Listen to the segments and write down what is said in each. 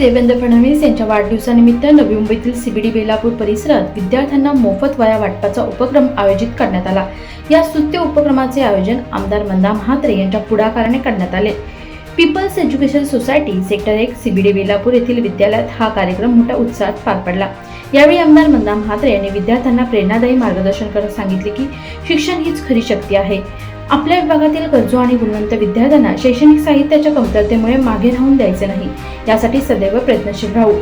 देवेंद्र फडणवीस यांच्या वाढदिवसानिमित्त नवी मुंबईतील सीबीडी बेलापूर परिसरात विद्यार्थ्यांना मोफत वया वाटपाचा उपक्रम आयोजित करण्यात आला. या स्तुत्य उपक्रमाचे आयोजन आमदार मंदा म्हात्रे यांच्या पुढाकाराने करण्यात आले. पीपल्स एज्युकेशन सोसायटी सेक्टर एक सीबीडी बेलापूर येथील विद्यालयात हा कार्यक्रम मोठ्या उत्साहात पार पडला. यावेळी आमदार मंदा म्हात्रे यांनी विद्यार्थ्यांना प्रेरणादायी मार्गदर्शन करत सांगितले की शिक्षण हीच खरी शक्ती आहे. आपल्या विभागातील गरजू आणि गुणवंत विद्यार्थ्यांना शैक्षणिक साहित्याच्या कमतरतेमुळे मागे राहून द्यायचे नाही. यासाठी सदैव प्रयत्नशील राहू.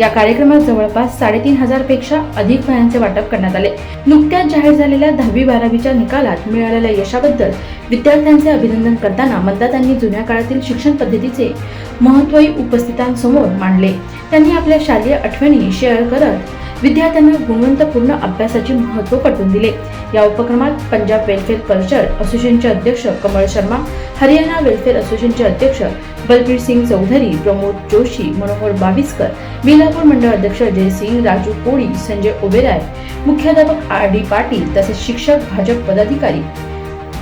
या कार्यक्रमात जवळपास साडेतीन हजारपेक्षा अधिक वयांचे वाटप करण्यात आले. नुकत्याच जाहीर झालेल्या दहावी बारावीच्या निकालात मिळालेल्या यशाबद्दल विद्यार्थ्यांचे अभिनंदन करताना मतदारांनी जुन्या काळातील शिक्षण पद्धतीचे महत्त्वही उपस्थितांसमोर मांडले. त्यांनी आपल्या शालेय आठवणी शेअर करत विद्यार्थ्यांना गुणवंतपूर्ण अभ्यासाचे महत्त्व पटवून दिले. या उपक्रमात पंजाब वेलफेअर कल्चर असोसिएशनचे अध्यक्ष कमळ शर्मा हरियाणा वेलफेअर असोसिएशनचे अध्यक्ष बलबीर सिंग चौधरी प्रमोद जोशी मनोहर बाविस्कर बेलापूर मंडळ अध्यक्ष जयसिंग राजू कोळी संजय ओबेराय मुख्याध्यापक आर डी पाटील तसेच शिक्षक भाजप पदाधिकारी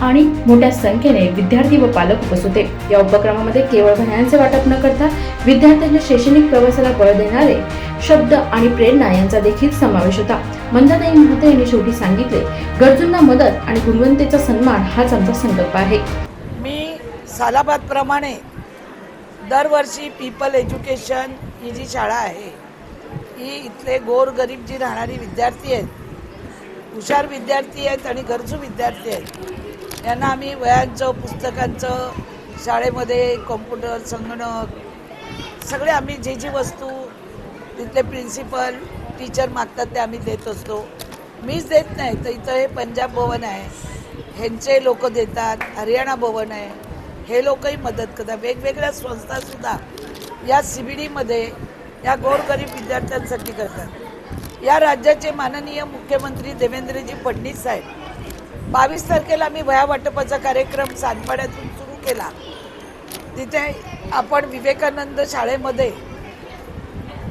आणि मोठ्या संख्येने विद्यार्थी व पालक उपस्थित होते. या उपक्रमामध्ये केवळ भयांचे वाटप न करता विद्यार्थ्यांच्या शैक्षणिक प्रवासाला बळ देणारे शब्द आणि प्रेरणा यांचा देखील समावेश होता. मंदाताई महाते यांनी शेवटी सांगितले गरजूंना मदत आणि गुणवत्तेचा सन्मान हाच आमचा संकल्प आहे. मी सालाबादप्रमाणे दरवर्षी पीपल एज्युकेशन ही जी शाळा आहे ही इथले गोरगरीब जी राहणारी विद्यार्थी आहेत हुशार विद्यार्थी आहेत आणि गरजू विद्यार्थी आहेत यांना आम्ही वयांचं पुस्तकांचं शाळेमध्ये कॉम्प्युटर संगणक सगळे आम्ही जे जी वस्तू तिथले प्रिन्सिपल टीचर मागतात ते आम्ही देत असतो. मीच देत नाही तर इथं हे पंजाब भवन आहे. ह्यांचे लोक देतात हरियाणा भवन आहे. हे लोकही मदत करतात. वेगवेगळ्या संस्थासुद्धा या सी बी डीमध्ये या गोरगरीब विद्यार्थ्यांसाठी करतात. या राज्याचे माननीय मुख्यमंत्री देवेंद्रजी फडणवीस साहेब बावीस तारखेला आम्ही वया वाटपाचा कार्यक्रम सानपाड्यातून सुरू केला. तिथे आपण विवेकानंद शाळेमध्ये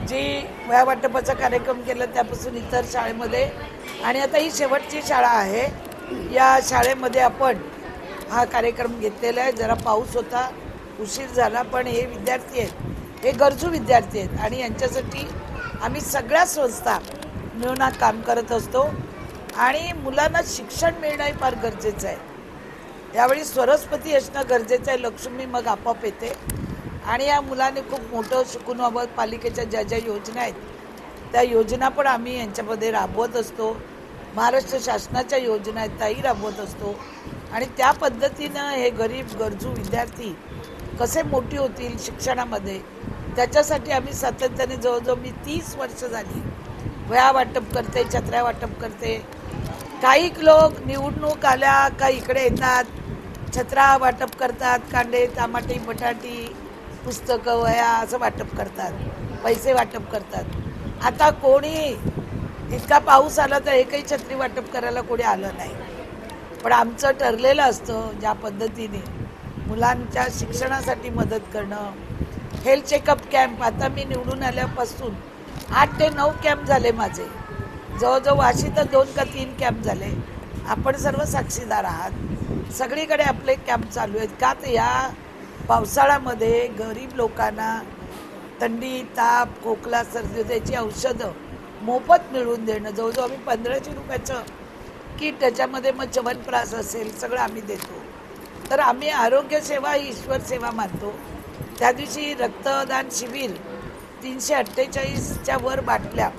जी वया वाटपाचा कार्यक्रम केला त्यापासून इतर शाळेमध्ये. आणि आता ही शेवटची शाळा आहे. या शाळेमध्ये आपण हा कार्यक्रम घेतलेला आहे. जरा पाऊस होता उशीर झाला पण हे विद्यार्थी आहेत. हे गरजू विद्यार्थी आहेत. आणि यांच्यासाठी आम्ही सगळ्या संस्था मिळून काम करत असतो. आणि मुलांना शिक्षण मिळणं हे फार गरजेचं आहे. यावेळी स्वरस्पती असणं गरजेचं आहे. लक्ष्मी मग आपोआप येते. आणि या मुलाने खूप मोठं शिकून व्हावं पालिकेच्या ज्या ज्या योजना आहेत त्या योजना पण आम्ही यांच्यामध्ये राबवत असतो. महाराष्ट्र शासनाच्या योजना आहेत त्याही राबवत असतो. आणि त्या पद्धतीनं हे गरीब गरजू विद्यार्थी कसे मोठी होतील शिक्षणामध्ये त्याच्यासाठी आम्ही सातत्याने जवळजवळ मी तीस वर्ष झाली. वया वाटप करते छत्र्या वाटप करते. काही लोक निवडणूक आल्या का इकडे येतात छत्रा वाटप करतात कांदे टमाटे बटाटी पुस्तकं वया असं वाटप करतात पैसे वाटप करतात. आता कोणी इतका पाऊस आला तर एकही छत्री वाटप करायला कोणी आलं नाही. पण आमचं ठरलेलं असतं ज्या पद्धतीने मुलांच्या शिक्षणासाठी मदत करणं हेल्थ चेकअप कॅम्प. आता मी निवडून आल्यापासून आठ ते नऊ कॅम्प झाले माझे. जवळजवळ वाशी तर दोन का तीन कॅम्प झाले. आपण सर्व साक्षीदार आहात. सगळीकडे आपले कॅम्प चालू आहेत. का तर या पावसाळ्यामध्ये गरीब लोकांना थंडी ताप खोकला सर्दी त्याची औषधं मोफत मिळवून देणं जवळजवळ आम्ही पंधराशे रुपयाचं किट त्याच्यामध्ये मग चवनप्रास असेल सगळं आम्ही देतो. तर आम्ही आरोग्यसेवा ही ईश्वर सेवा मानतो. त्या दिवशी रक्तदान शिबिर तीनशे अठ्ठेचाळीसच्या वर बाटल्या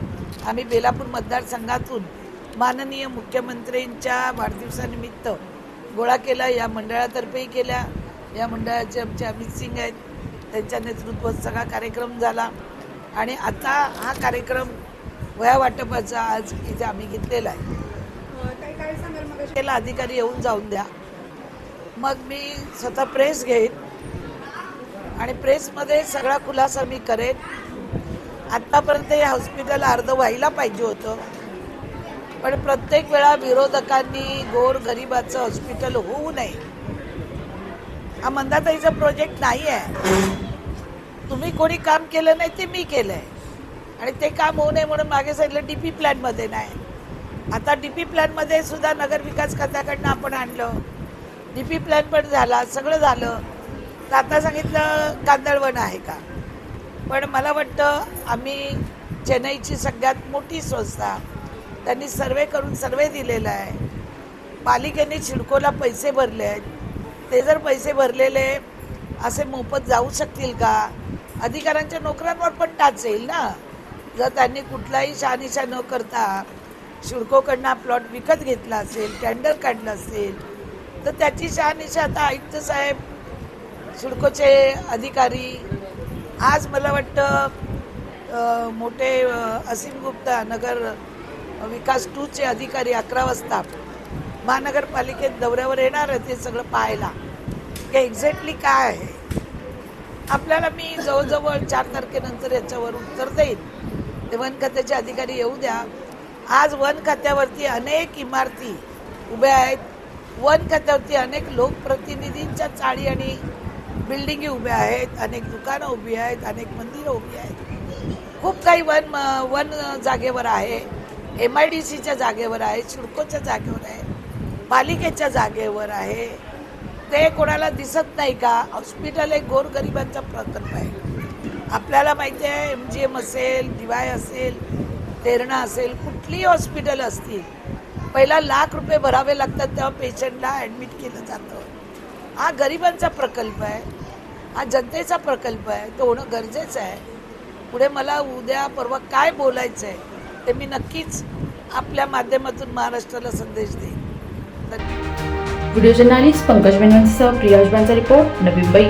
आम्ही बेलापूर मतदारसंघातून माननीय मुख्यमंत्र्यांच्या वाढदिवसानिमित्त गोळा केला. या मंडळातर्फेही केल्या. या मंडळाचे आमचे अमित सिंग आहेत. त्यांच्या नेतृत्वात सगळा कार्यक्रम झाला. आणि आता हा कार्यक्रम वया वाटपाचा आज इथे आम्ही घेतलेला आहे. त्याला अधिकारी येऊन जाऊन द्या. मग मी स्वतः प्रेस घेईन आणि प्रेसमध्ये सगळा खुलासा मी करेन. आत्तापर्यंत हे हॉस्पिटल अर्ध व्हायला पाहिजे होतं. पण प्रत्येक वेळा विरोधकांनी गोर गरिबाचं हॉस्पिटल होऊ नये. हा मंदाताईचा प्रोजेक्ट नाही आहे. तुम्ही कोणी काम केलं नाही ते मी केलं आहे आणि ते काम होऊ नये म्हणून मागे सांगितलं डी पी प्लॅनमध्ये नाही. आता डी पी प्लॅनमध्ये सुद्धा नगरविकास खात्याकडनं आपण आणलं. डी पी प्लॅन पण झाला सगळं झालं. तर आता सांगितलं कांदळवन आहे का? पण मला वाटतं आम्ही चेन्नईची सगळ्यात मोठी संस्था त्यांनी सर्वे करून सर्वे दिलेला आहे. पालिकेने छिडकोला पैसे भरले आहेत. ते जर पैसे भरलेले असे मोफत जाऊ शकतील का? अधिकाऱ्यांच्या नोकऱ्यांवर पण टाच येईल ना? जर त्यांनी कुठलाही शहानिशा न करता शिडकोकडनं हा प्लॉट विकत घेतला असेल टेंडर काढलं असेल तर त्याची शहानिशा आता आयुक्त साहेब शिडकोचे अधिकारी आज मला वाटतं मोठे असीम गुप्ता नगर विकास टूचे अधिकारी अकरा वाजता महानगरपालिकेत दौऱ्यावर येणार आहे ते सगळं पाहायला. की एक्झॅक्टली काय आहे? आपल्याला मी जवळजवळ चार तारखेनंतर याच्यावर उत्तर देईन. ते वन खात्याचे अधिकारी येऊ द्या. आज वन खात्यावरती अनेक इमारती उभ्या आहेत. वन खात्यावरती अनेक लोकप्रतिनिधींच्या चाळी आणि बिल्डिंगी उभ्या आहेत अनेक दुकानं उभी आहेत अनेक मंदिरं उभी आहेत. खूप काही वन वन जागेवर आहे. एम आय डी सीच्या जागेवर आहे सिडकोच्या जागेवर आहे पालिकेच्या जागेवर आहे. ते कोणाला दिसत नाही का? हॉस्पिटल एक गोरगरिबांचा प्रकल्प आहे. आपल्याला माहिती आहे एम जी एम असेल दिवाय असेल तेरणा असेल कुठलीही हॉस्पिटल असतील पहिला लाख रुपये भरावे लागतात तेव्हा पेशंटला ॲडमिट केलं जातं. हा गरिबांचा प्रकल्प आहे हा जनतेचा प्रकल्प आहे तो होणं गरजेचं आहे. पुढे मला उद्या परवा काय बोलायचं आहे ते मी नक्कीच आपल्या माध्यमातून महाराष्ट्राला संदेश देईन. व्हिडिओ जर्नालिस्ट पंकज मेनवंतसह प्रिया रिपोर्ट नवी मुंबई.